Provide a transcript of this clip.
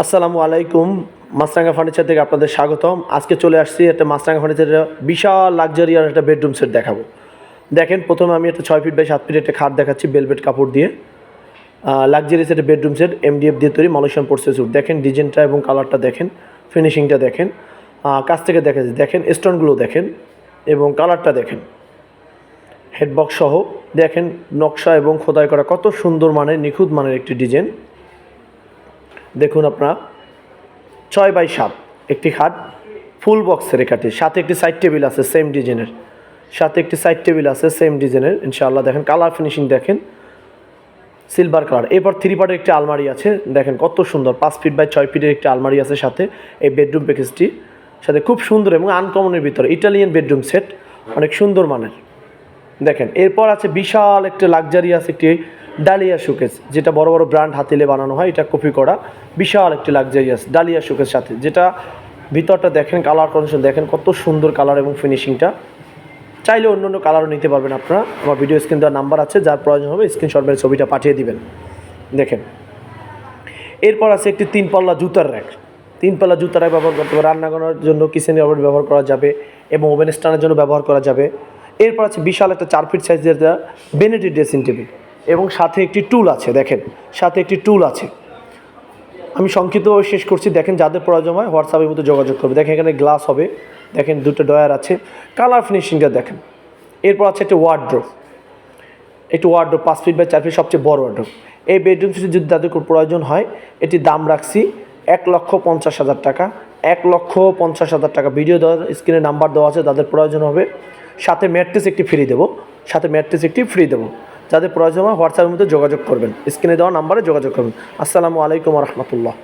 আসসালামু আলাইকুম মাছরাঙ্গা ফার্নিচার থেকে আপনাদের স্বাগতম। আজকে চলে আসছি একটা মাছরাঙ্গা ফার্নিচারের বিশাল লাক্সারিয়ার একটা বেডরুম সেট দেখাবো। দেখেন, প্রথমে আমি একটা ছয় ফিট বাই সাত ফিট একটা খাট দেখাচ্ছি বেলভেট কাপড় দিয়ে। লাক্সারি সেটের বেডরুম সেট এমডিএফ দিয়ে তৈরি মালয়েশিয়ান প্রসেসর দেখেন ডিজাইনটা এবং কালারটা দেখেন ফিনিশিংটা দেখেন। কাছ থেকে দেখা যায় দেখেন স্টোনগুলো দেখেন এবং কালারটা দেখেন। হেডবক্স সহ, দেখেন, নকশা এবং খোদাই করা কত সুন্দর মানের, নিখুঁত মানের একটি ডিজাইন দেখুন আপনারা, ছয় বাই সাত, একটি খাট ফুল বক্সের একাটি, সাথে একটি সাইড টেবিল আছে সেম ডিজাইনের সাথে একটি সাইড টেবিল আছে সেম ডিজাইনের ইনশাআল্লাহ। দেখেন কালার ফিনিশিং দেখেন সিলভার কালার এরপর থ্রি পার্টের একটি আলমারি আছে, দেখেন কত সুন্দর, পাঁচ ফিট বাই ছয় ফিটের একটি আলমারি আছে সাথে, এই বেডরুম প্যাকেজটি সাথে খুব সুন্দর এবং আনকমনের ভিতরে ইটালিয়ান বেডরুম সেট অনেক সুন্দর মানের। দেখেন, এরপর আছে বিশাল একটা লাক্সারিয়াস একটি ডালিয়া শোকেস, যেটা বড় বড় ব্র্যান্ড হাতিলে বানানো হয়, এটা কপি করা বিশাল একটি লাক্সারিয়াস ডালিয়া শোকেস সাথে, যেটা ভিতরটা দেখেন কালার কন্ডিশন দেখেন, কত সুন্দর কালার এবং ফিনিশিংটা চাইলে অন্য অন্য কালারও নিতে পারবেন আপনারা। আমার ভিডিও স্ক্রিন দেওয়ার নাম্বার আছে, যার প্রয়োজন হবে স্ক্রিনশট মেরে ছবিটা পাঠিয়ে দিবেন। দেখেন। এরপর আছে একটি তিন পাল্লা জুতার র্যাক তিন পাল্লা জুতার র্যাক ব্যবহার করতে হবে। রান্না করার জন্য কিচেনে ব্যবহার করা যাবে এবং ওভেন স্ট্যান্ডের জন্য ব্যবহার করা যাবে। এরপর আছে বিশাল একটা চার ফিট সাইজের বেনেটি ড্রেসিং টেবিল এবং সাথে একটি টুল আছে, দেখেন, সাথে একটি টুল আছে। আমি সংক্ষিপ্ত শেষ করছি, দেখেন যাদের প্রয়োজন হয় হোয়াটসঅ্যাপের মধ্যে যোগাযোগ করবে। দেখেন এখানে গ্লাস হবে, দেখেন দুটো ডয়ার আছে। কালার ফিনিশিংটা দেখেন, এরপর আছে একটা ওয়ার্ড্রোপ একটি ওয়ার্ড্রোপ পাঁচ ফিট বাই চার ফিট সবচেয়ে বড় ওয়ার্ড্রোপ এই বেডরুম সেটে যদি তাদের প্রয়োজন হয় এটি দাম রাখছি এক লক্ষ পঞ্চাশ হাজার টাকা। এক লক্ষ পঞ্চাশ হাজার টাকা। ভিডিও দেওয়ার স্ক্রিনে নাম্বার দেওয়া আছে তাদের প্রয়োজন হবে। সাথে ম্যাট্রেস একটি ফ্রি দেবো। সাথে ম্যাট্রেস একটি ফ্রি দেবো। যাদের প্রয়োজন হয় হোয়াটসঅ্যাপের মধ্যে যোগাযোগ করবেন। স্ক্রিনে দেওয়া নাম্বারে যোগাযোগ করবেন। আসসালামু আলাইকুম রহমতুল্লাহ।